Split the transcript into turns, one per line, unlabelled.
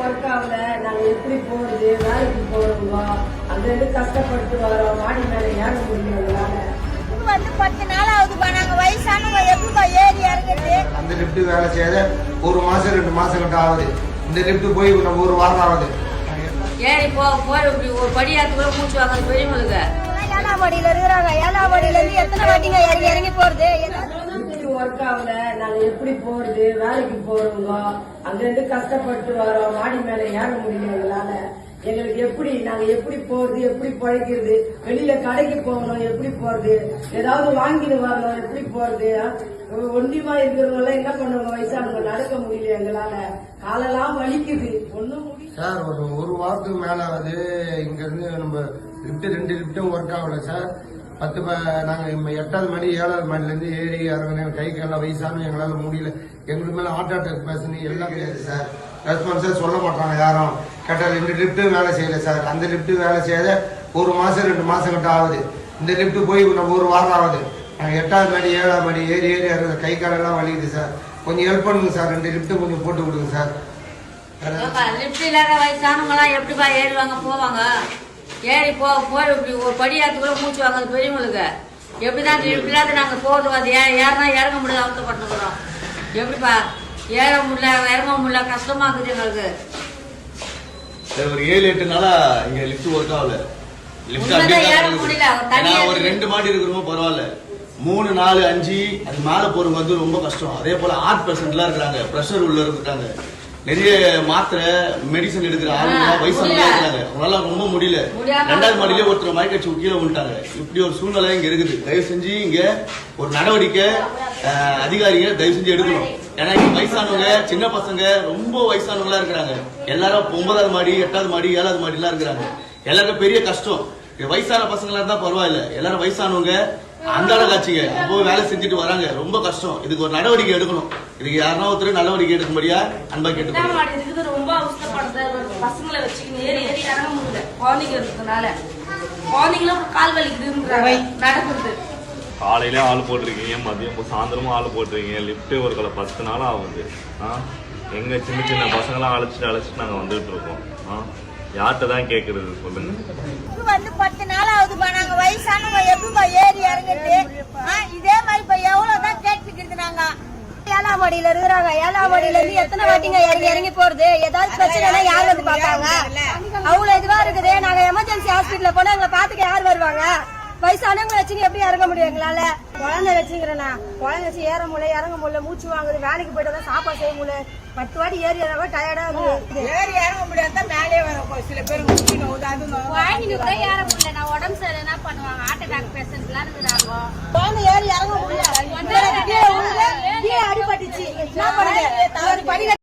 Work ஆகல நாங்க எப்படி போறது வேலைக்கு போறோங்க அங்க இருந்து கஷ்டப்பட்டு வரோம். மாடி மேல ஏற
வந்து பத்து நாள் ஆகுதுப்பா நாங்க வயசானவங்க எப்படிப்பா ஏறி இறங்குறது?
அந்த லிஃப்ட் வேலை செய்யாத ஒரு மாசம் ரெண்டு மாசம் கிட்ட ஆகுது. இந்த லிஃப்ட் போய் நம்ம ஒரு வாரம் ஆகுது.
ஏறி போ போய் இப்படி ஒரு படியாத்துக்குள்ள மூச்சு வாங்க பெரியவங்களுக்கு
ஏழாம் படியில இருக்கிறாங்க. ஏழாம் படியில இருந்து எத்தனை வாட்டிங்க இறங்கி இறங்கி போறது?
ஒர்க் ஆகல நாங்க எப்படி போறது வேலைக்கு போறோங்க அங்க இருந்து கஷ்டப்பட்டு வரோம் மாடி மேல ஏற முடியல எங்களால எங்களுக்கு எப்படி நாங்க எப்படி போறது எப்படி பழைக்கிறது வெளியில கடைக்கு போகணும் எப்படி போறது ஏதாவது வாங்கிட்டு வரணும் எப்படி போறது ஒண்டிமா இருக்கிறவங்க என்ன பண்ணுவாங்க வயசானவங்க நடக்க முடியல எங்களால. காலெல்லாம் வலிக்குது. ஒண்ணும்
சார் ஒரு ஒரு வாரத்துக்கு மேல அது இங்க இருந்து நம்ம லிஃப்ட் ரெண்டு லிஃப்ட்டும் ஒர்க் ஆகல சார். பத்து நாங்கள் நாங்க எட்டாவது மணி ஏழாவது மணிலேருந்து ஏறி இறங்கினேன். கை கால வயசான எங்களால் முடியல. எங்களுக்கு மேலே ஹார்ட் அட்டாக் பேசணும் எல்லாம் கிடையாது சார். ரெஸ்பான்ஸாக சொல்ல மாட்டாங்க யாரும். கேட்டால் ரெண்டு லிஃப்ட்டும் வேலை செய்யலை சார். அந்த லிஃப்ட் வேலை செய்யாத ஒரு மாதம் ரெண்டு மாதம் கிட்ட ஆகுது. இந்த லிஃப்ட்டு போய் நம்ம ஒரு வாரம் ஆகுது. நாங்கள் எட்டாவது மணி ஏழாவது மணி ஏறி ஏறி இறங்க கை காலெல்லாம் வலிக்குது சார். கொஞ்சம் ஹெல்ப் பண்ணுங்க சார். ரெண்டு லிஃப்ட்டு கொஞ்சம் போட்டு கொடுங்க சார்.
லிஃப்ட் இல்லாத வயசானவங்களாம் எப்படிப்பா ஏறுவாங்க போவாங்க? ஏறி போ போய் இப்படி ஒரு படியாத்துக்குள்ள மூச்சு வாங்க பெரியவங்களுக்கு எப்படிதான் லிப்ட் இல்லாத நாங்க போறது அது ஏ ஏறினா இறங்க முடியல அவசரப்பட்டுக்கிறோம் எப்படிப்பா? ஏற முடியல இறங்க முடியல கஷ்டமா இருக்குது எங்களுக்கு.
சரி ஒரு ஏழு எட்டு நாளா இங்க லிஃப்ட் ஒர்க் ஆகல. லிஃப்ட் அப்படியே ஒரு. ரெண்டு மாடி இருக்கிறவங்க பரவாயில்ல. மூணு நாலு அஞ்சு அது மேல போறவங்க வந்து ரொம்ப கஷ்டம். அதே போல ஆர்ட் பேஷண்ட்லாம் இருக்கிறாங்க ப்ரெஷர் உள்ள இருக்காங்க நிறைய மாத்திரை மெடிசன் எடுக்கிற ஆளுங்க வயசானவங்க. இருக்காங்க அவங்களால ரொம்ப முடியல. ரெண்டாவது மாடியிலே ஒருத்தர் மயக்கச்சு கீழே விட்டாங்க இப்படி ஒரு சூழ்நிலை இங்க இருக்குது. தயவு செஞ்சு இங்க ஒரு நடவடிக்கை அஹ், அதிகாரிங்க தயவு செஞ்சு எடுக்கணும். ஏன்னா இங்க வயசானவங்க சின்ன பசங்க ரொம்ப வயசானவங்களா இருக்கிறாங்க. எல்லாரும் ஒன்பதாவது மாடி எட்டாவது மாடி ஏழாவது மாடி எல்லாம் இருக்கிறாங்க. எல்லாருக்கும் பெரிய கஷ்டம். வயசான பசங்களா இருந்தா பரவாயில்ல. எல்லாரும் வயசானவங்க அன்றாட காட்சிங்க. அப்போ வேலை செஞ்சுட்டு வராங்க. ரொம்ப கஷ்டம். இதுக்கு ஒரு நடவடிக்கை எடுக்கணும். இதுக்கு யாருன்னா ஒருத்தர் நடவடிக்கை எடுக்கும்படியா அன்பா
இருக்குது ரொம்ப அவசரப்படுது பசங்களை வச்சுக்கின்னு ஏறி ஏறி இறங்க முடியல. குழந்தைங்க இருக்கிறதுனால. குழந்தைங்களும் அப்புறம் கால் வலிக்குதுன்றாங்க. நடக்குது.
காலையில ஆள் போட்டிருக்கீங்க மதியம் சாயந்தரமும் ஆள் போட்டிருக்கீங்க. லிஃப்ட்டு ஒரு கலை பத்து நாள் ஆகுது. ஆ? எங்க சின்ன சின்ன பசங்களாம் அழைச்சிட்டு அழைச்சிட்டு நாங்கள் வந்துட்டு இருக்கோம். ஆ? யார்கிட்ட தான் கேட்கறது சொல்லுங்க.
வந்து பத்து நாள் ஆகுதுப்பா நாங்க வயசானவங்க எப்படிப்பா ஏறி இறங்குறது ஏழாம் படியில இருக்கிறாங்க. ஏழாம் படியில இருந்து எத்தனை வாட்டிங்க இறங்கி இறங்கி போறது? ஏதாவது பிரச்சனைனா யார் வந்து பாப்பாங்க அவ்வளவு இதுவா இருக்குது. நாங்க எமர்ஜென்சி ஹாஸ்பிட்டல்ல போனா எங்களை பாத்துக்க யார் வருவாங்க? வயசானவங்க வச்சுன்னு எப்படி இறங்க முடியும் எங்களால? குழந்தை வச்சுக்கிறேண்ணா. குழந்தை வச்சு ஏற முடியல இறங்க முடியல மூச்சு வாங்குது வேலைக்கு போயிட்டு வந்தா சாப்பாடு செய்ய முடியல. பத்து வாட்டி ஏறி இறங்க டயர்டா இருக்குது
ஏறி இறங்க முடியாத மேலே வரும். சில பேர்
கூட ஏற முடியல நான் உடம்பு சரி என்ன பண்ணுவாங்க ஹார்ட் அட்டாக் பேஷண்ட்லாம் இருக்கிறாங்க
குழந்தை ஏறி இறங்க முடியல கீழே விழுந்து, கீழே அடிபட்டுச்சு என்ன பண்ணுங்க ஒரு படிக்கட்டு